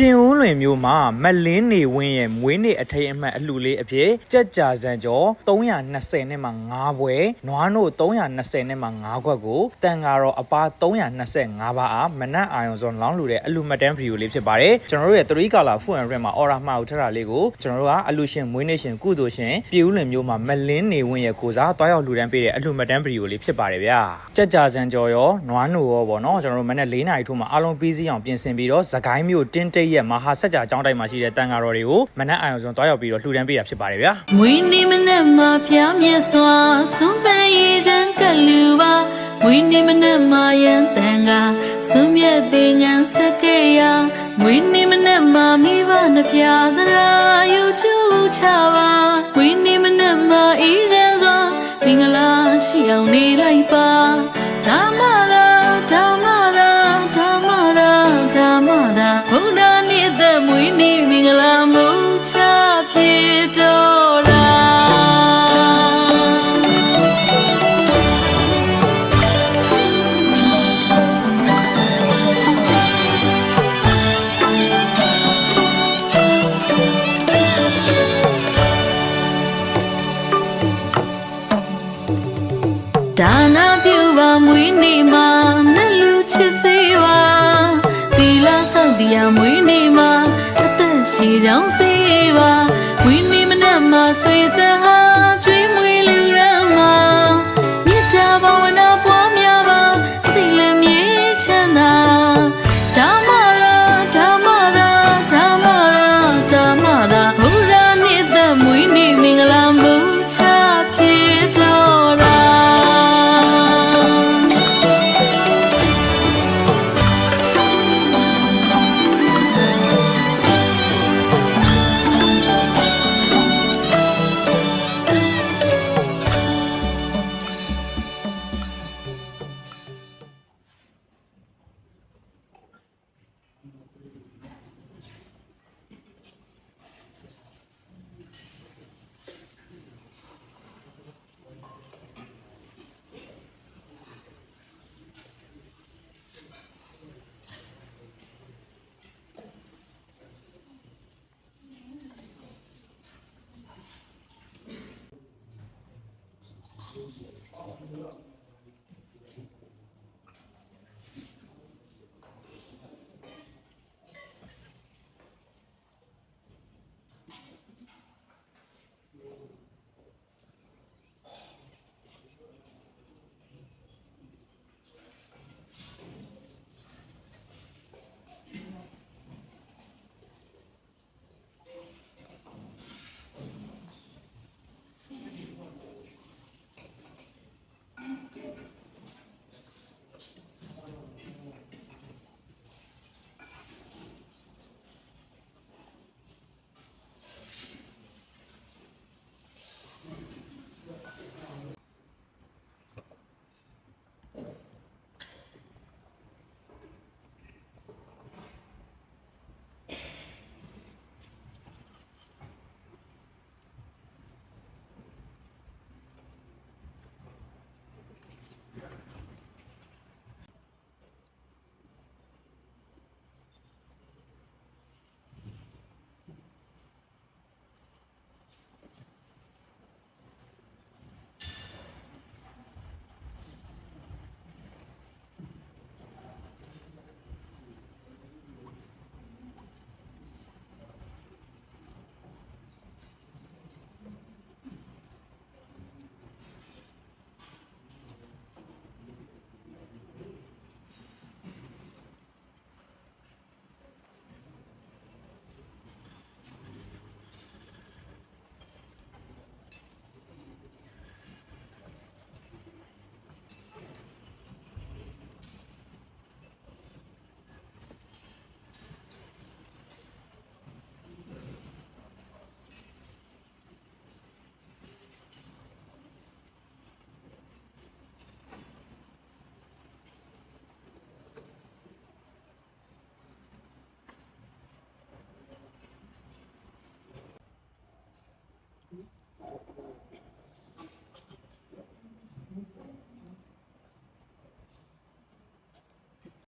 ပြင်ဦးလွင်မြို့မှာမလင်းနေဝင်းရဲ့မွေးနေ့အထိမ်းအမှတ်အလှူလေးအဖြစ်ကြက်ကြာစံကျော်320နဲ့မှ9ဘွဲနွားနို့320နဲ့မှ9ခွက်ကိုတန်ကာရောအပါ325ပါးအားမနက်အာယုံစွန်လောင်းလူတဲ့အလှူမှတ်တမ်းဗီဒီယိုလေးဖြစ်ပါတယ်ကျွန်တော်တို့ရဲ့3ကာလာဖူအန်ရက်မှာအော်ရာမှာဦးထတာလေးကိုကျွန်တော်တို့ကအလှူရှင်မွေးနေ့ရှင်ကုသိုလ်ရှင်ပြင်ဦးလွင်မြို့မှာမလင်းနေဝင်းရဲ့ကိုစားတွားရောက်လှူဒန်းပေးတဲ့အလှူမှတ်တမ်းဗီဒီယိုလေးဖြစ်ပါတယ်ဗျာကြက်ကြာစံကျော်ရောနွားနို့ရောပေါ့နော်ကျွန်တော်တို့မနက်4နာရီထိုးမှာအားလုံးပြီးစီးအောင်ပြင်ဆင်ပြီးတော့သခိုင်းမြို့တင်းတိတ်ရဲ့မဟာစัจ जा ကျောင်းတိုက်မှာရှိတဲ့တန်ဃာတော်တွေကိုမနက်အာရုံစွန်တွားရောက်ပြီးတော့လှူဒန်းပေးတာဖြစ်ပါတယ်ဗျာမွေးနေ့မနက်မှာဖျားမြက်စွာဆုံးပန်းရည်တန်းကလူပါမွေးနေ့မနက်မှာရန်တန်ကဆုံးမြတ်တင်ငန်းစက်ကဲရမွေးနေ့မနက်မှာမိဘနှဖျားသလားယူချူချပါမွေးနေ့မနက်မှာအေးချမ်းစွာမင်္ဂလာရှိအောင်နေလိုက်ပါ ဒါနာပြုပါမွေးနေ့မှာနဲ့လူချစ်စေပါဒီလာဆောက်တရားမွေးနေ့မှာအသက်ရှိကြောင်းစေပါမွေးနေ့မနက်မှာဆွေသက်ဟာ